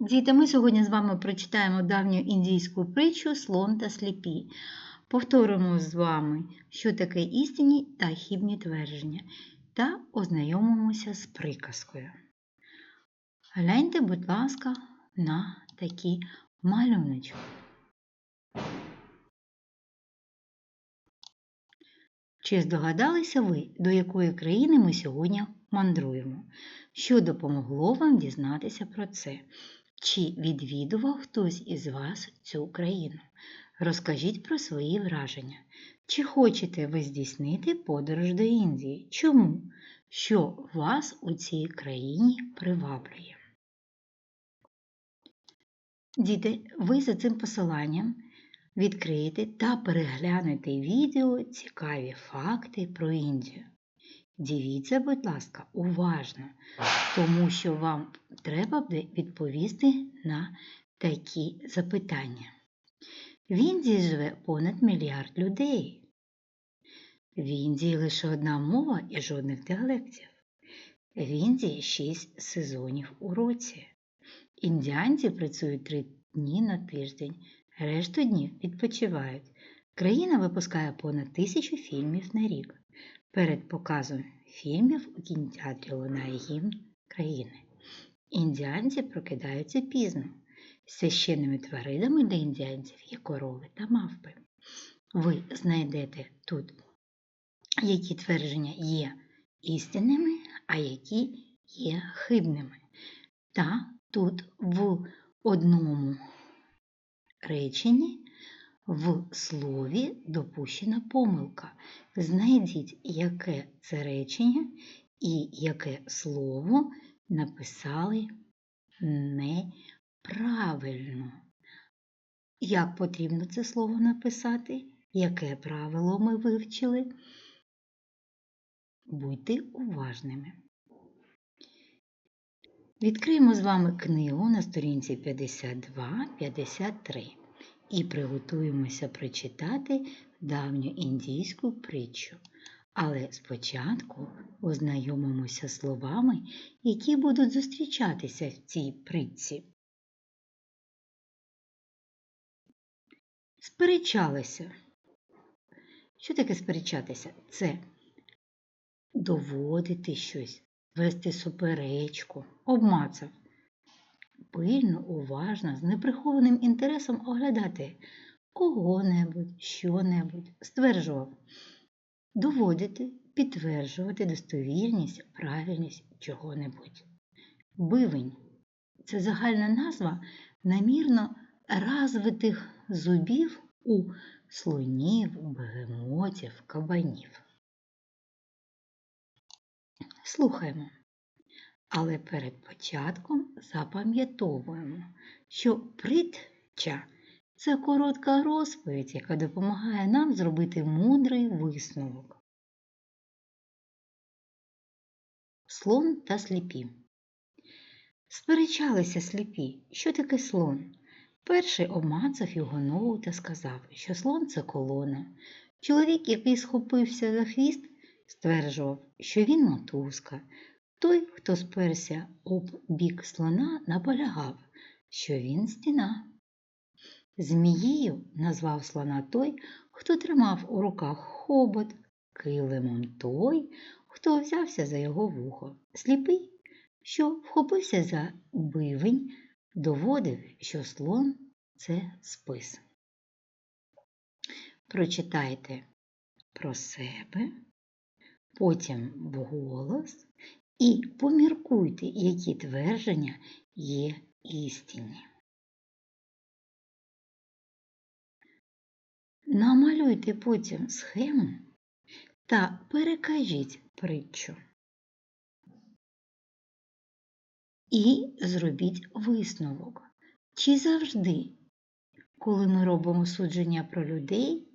Діти, ми сьогодні з вами прочитаємо давню індійську притчу Слон та сліпі. Повторимо з вами, що таке істинні та хібні твердження, та ознайомимося з приказкою. Гляньте, будь ласка, на такі малюночки. Чи здогадалися ви, до якої країни ми сьогодні мандруємо? Що допомогло вам дізнатися про це? Чи відвідував хтось із вас цю країну? Розкажіть про свої враження. Чи хочете ви здійснити подорож до Індії? Чому? Що вас у цій країні приваблює? Діти, ви за цим посиланням відкрити та переглянути відео цікаві факти про Індію. Дивіться, будь ласка, уважно, тому що вам треба буде відповісти на такі запитання. В Індії живе понад мільярд людей. В Індії лише одна мова і жодних діалектів. В Індії шість сезонів у році. Індіанці працюють три дні на тиждень, решту днів відпочивають. Країна випускає понад тисячу фільмів на рік. Перед показом фільмів у кінотеатрі лунає гімн країни. Індіанці прокидаються пізно. Священними тваринами для індіанців є корови та мавпи. Ви знайдете тут, які твердження є істинними, а які є хибними. Та тут в одному реченні в слові допущена помилка. Знайдіть, яке це речення і яке слово написали неправильно. Як потрібно це слово написати? Яке правило ми вивчили? Будьте уважними. Відкриємо з вами книгу на сторінці 52-53 і приготуємося прочитати давню індійську притчу. Але спочатку ознайомимося словами, які будуть зустрічатися в цій притці. Сперечалися. Що таке сперечатися? Це доводити щось, вести суперечку, обмацав пильно, уважно, з неприхованим інтересом оглядати кого-небудь, що-небудь, стверджував, доводити, підтверджувати достовірність, правильність чого-небудь. Бивень це загальна назва намірно розвитих зубів у слонів, бегемотів, кабанів. Слухаємо. Але перед початком запам'ятовуємо, що притча це коротка розповідь, яка допомагає нам зробити мудрий висновок. Слон та сліпі. Сперечалися сліпі, що таке слон. Перший обмацав його ногу та сказав, що слон це колона. Чоловік, який схопився за хвіст, стверджував, що він мотузка. Той, хто сперся об бік слона, наполягав, що він стіна. Змією назвав слона той, хто тримав у руках хобот, килимом той, хто взявся за його вухо. Сліпий, що вхопився за бивень, доводив, що слон це спис. Прочитайте про себе, потім вголос і поміркуйте, які твердження є істинні. Намалюйте потім схему та перекажіть притчу. І зробіть висновок. Чи завжди, коли ми робимо судження про людей,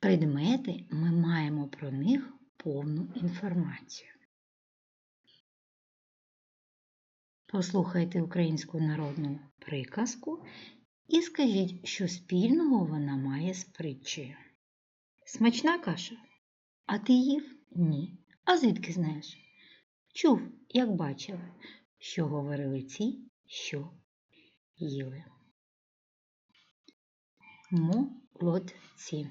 предмети, ми маємо про них повну інформацію. Послухайте українську народну приказку і скажіть, що спільного вона має з притчею. Смачна каша? А ти їв? Ні. А звідки знаєш? Чув, як бачили, що говорили ці, що їли. Молодці.